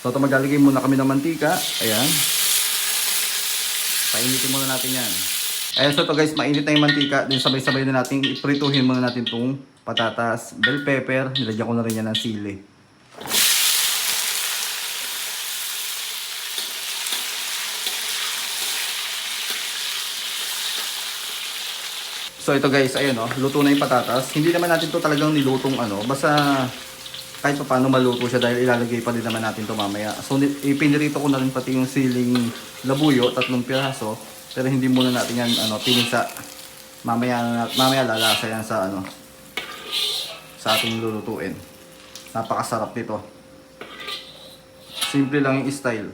So ito maglalagay muna kami ng mantika. Ayan. Painitin muna natin yan. Ayan, so ito guys, mainit na yung mantika. Then sabay-sabay na natin, iprituhin muna natin itong patatas, bell pepper. Nilagyan ko na rin yan ng sili. So ito guys, ayun oh, luto na yung patatas. Hindi naman natin to talagang nilutong ano, basta kahit pa paano maluto siya dahil ilalagay pa din naman natin to mamaya. So ni- ipinirito ko na rin pati yung siling labuyo, tatlong piraso. Pero hindi muna natin yan ano, pinisa. Mamaya, mamaya lalasa yan sa ano, sa ating lulutuin. Napakasarap nito. Simple lang yung style.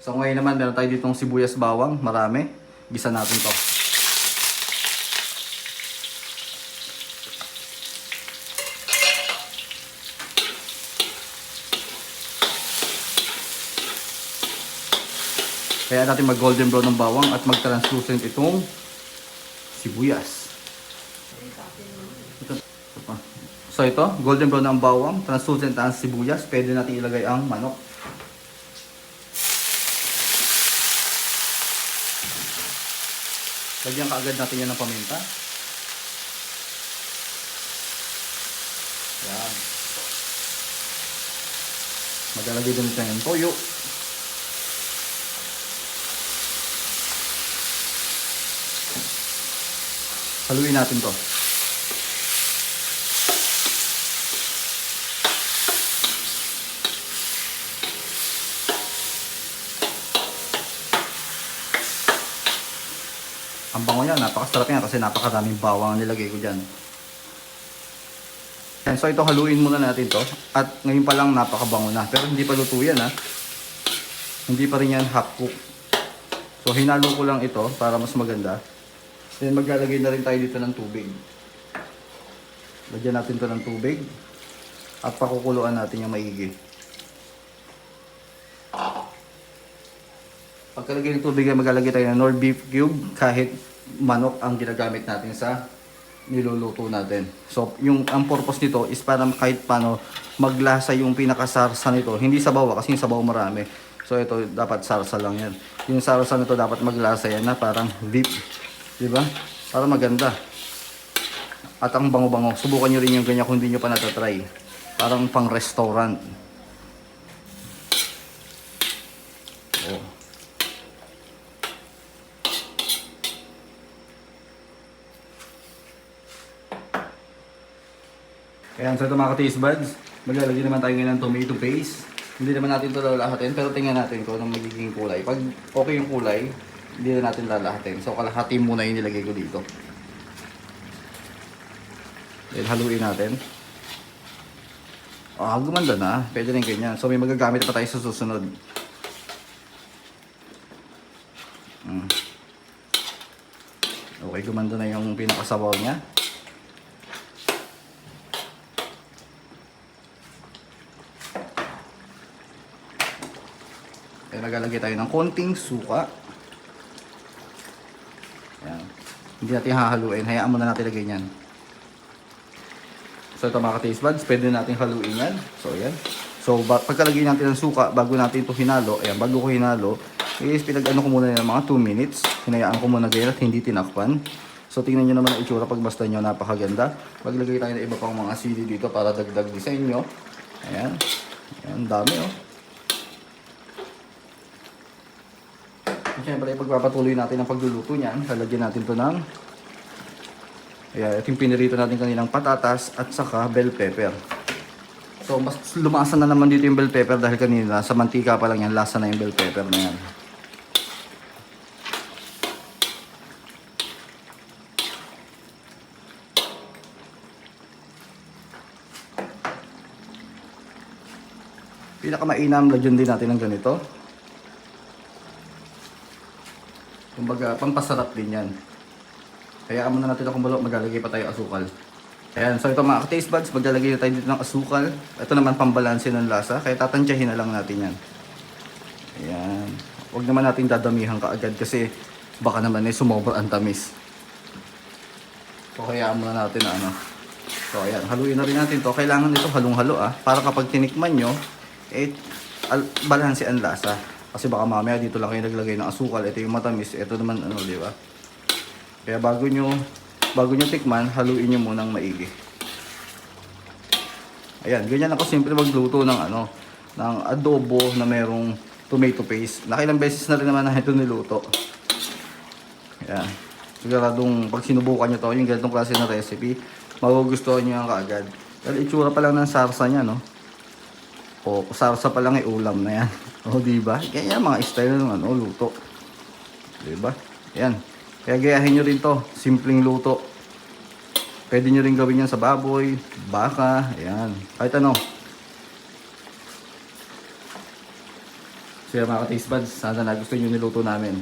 So ngayon naman meron tayo ditong sibuyas bawang, marami. Gisa natin to. Kaya natin mag golden brown ng bawang at mag translucent itong sibuyas. So ito, golden brown ang bawang, translucent ang sibuyas. Pwede natin ilagay ang manok. Lagyan kaagad natin yan ng paminta. Yan. Maglalagay din tayo ng toyo. Haluin natin to. Ang bango niya, napakasarap yan kasi napakadaming bawang ang nilagay ko dyan. Yan, so ito haluin muna natin to. At ngayon pa lang napakabango na. Pero hindi pa luto yan ha. Hindi pa rin yan half cook. So hinalo ko lang ito para mas maganda. Then maglalagay na rin tayo dito ng tubig. Lagyan natin to ng tubig. At pakukuluan natin yung maigi. Pagkalagay ng tubig ay maglalagay tayo ng nor beef cube kahit manok ang ginagamit natin sa niluluto natin. So, yung ang purpose nito is para kahit paano maglasa yung pinakasarsa nito. Hindi sabaw ah, kasi yung sabaw marami. So, ito dapat sarsa lang yan. Yung sarsa nito dapat maglasa yan na parang beef. Di ba? Para maganda. At ang bango-bango. Subukan nyo rin yung ganyan kung hindi nyo pa natatry. Parang pang restaurant. Oh. Ayan, so ito mga ka-taste buds, maglalagay naman tayo ngayon ng tomato paste. Hindi naman natin ito lalahatin, pero tingnan natin kung anong magiging kulay. Pag okay yung kulay, hindi na natin lalahatin. So kalahati muna yung nilagay ko dito. Then haluin natin. Ah, gumanda na. Pwede rin ganyan. So may magagamit pa tayo sa susunod. Mm. Okay, gumanda na yung pinakasabaw niya. Kaya naglalagay tayo ng konting suka. Ayan. Hindi natin hahaluin. Hayaan muna natin lagay yan. So ito mga ka-taste buds, pwede natin haluin yan. So ayan. So pagkalagay natin ng suka, bago natin ito hinalo, ayan, bago ko hinalo, is pinag-ano ko muna ng mga 2 minutes. Hinayaan ko muna ganyan at hindi tinakpan. So tingnan nyo naman ang itsura pag basta nyo, napakaganda. Maglagay tayo ng iba pang mga sili dito para dagdag design nyo. Ayan. Ayan, dami oh. At syempre, pagpapatuloy natin ang pagluluto niyan, lalagyan natin to ng Ayan, ito yung pinirito natin kaninang patatas at saka bell pepper. So, mas lumasa na naman dito yung bell pepper dahil kanina sa mantika pa lang yan, lasa na yung bell pepper na yan. Pinakamainam, lagyan din natin ng ganito. Kumbaga, pampasarap din yan. Kaya muna natin akong bulok, maglalagay pa tayo asukal. Ayan, so ito mga taste buds, maglalagay na tayo dito ng asukal. Ito naman pambalansin ng lasa, kaya tatansyahin na lang natin yan. Ayan. Huwag naman natin dadamihan kaagad kasi baka naman eh sumobra ang tamis. So kaya muna natin na ano, So ayan, haluin na rin natin to. Kailangan nito halong-halo ah. Para kapag tinikman nyo, eh, al- balanse ang lasa. Kasi baka mamaya dito lang kayo naglagay ng asukal. Ito yung matamis. Ito naman ano, di ba? Kaya bago nyo, bago nyo tikman, haluin nyo munang maigi. Ayan, ganyan ako simple magluto ng ano, ng adobo na merong tomato paste. Nakilang beses na rin naman na ito niluto. Ayan. Siguradong pag sinubukan nyo to, yung ganitong klase ng recipe, magugustuhan nyo yan kaagad. Dahil itsura pa lang ng sarsa niya, no? O, sarsa pa lang ay ulam na yan. O, di ba? Kaya mga style ng ano, luto. Di ba? Yan. Kaya gayahin nyo rin to. Simpleng luto. Pwede nyo rin gawin yan sa baboy, baka, ayan. Kahit ano. So yan mga ka-taste buds, sana nagustuhan nyo niluto namin.